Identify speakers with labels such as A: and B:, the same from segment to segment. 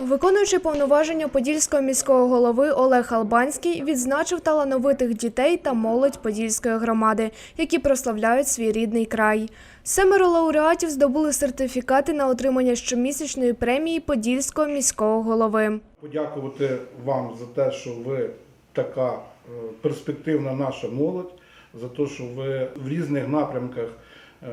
A: Виконуючи повноваження подільського міського голови Олег Албанський відзначив талановитих дітей та молодь подільської громади, які прославляють свій рідний край. Семеро лауреатів здобули сертифікати на отримання щомісячної премії подільського міського голови.
B: Подякувати вам за те, що ви така е, перспективна наша молодь, за те, що ви в різних напрямках е,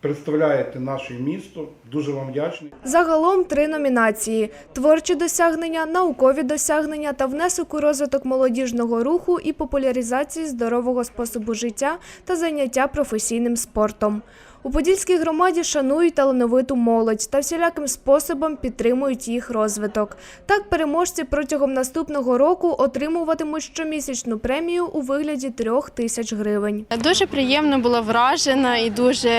B: представляєте наше місто. Дуже вам вдячний.
A: Загалом три номінації: творчі досягнення, наукові досягнення та внесок у розвиток молодіжного руху і популяризації здорового способу життя та заняття професійним спортом. У Подільській громаді шанують талановиту молодь та всіляким способом підтримують їх розвиток. Так, переможці протягом наступного року отримуватимуть щомісячну премію у вигляді трьох тисяч гривень.
C: Дуже приємно була вражена і дуже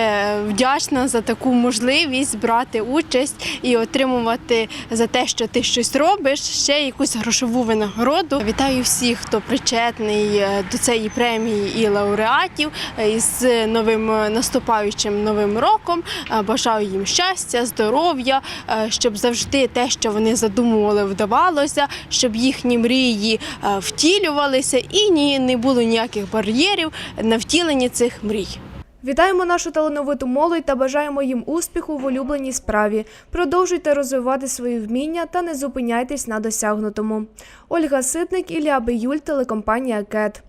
C: вдячна за таку можливість брати участь і отримувати за те, що ти щось робиш, ще якусь грошову винагороду. Вітаю всіх, хто причетний е, до цієї премії і лауреатів е, із новим е, новим роком. Е, Бажаю їм щастя, здоров'я, е, щоб завжди те, що вони задумували, вдавалося, щоб їхні мрії е, втілювалися і ні не було ніяких бар'єрів на втіленні цих мрій.
A: Вітаємо нашу талановиту молодь та бажаємо їм успіху в улюбленій справі. Продовжуйте розвивати свої вміння та не зупиняйтесь на досягнутому. Ольга Ситник, Ілля Биюль, телекомпанія КЕТ.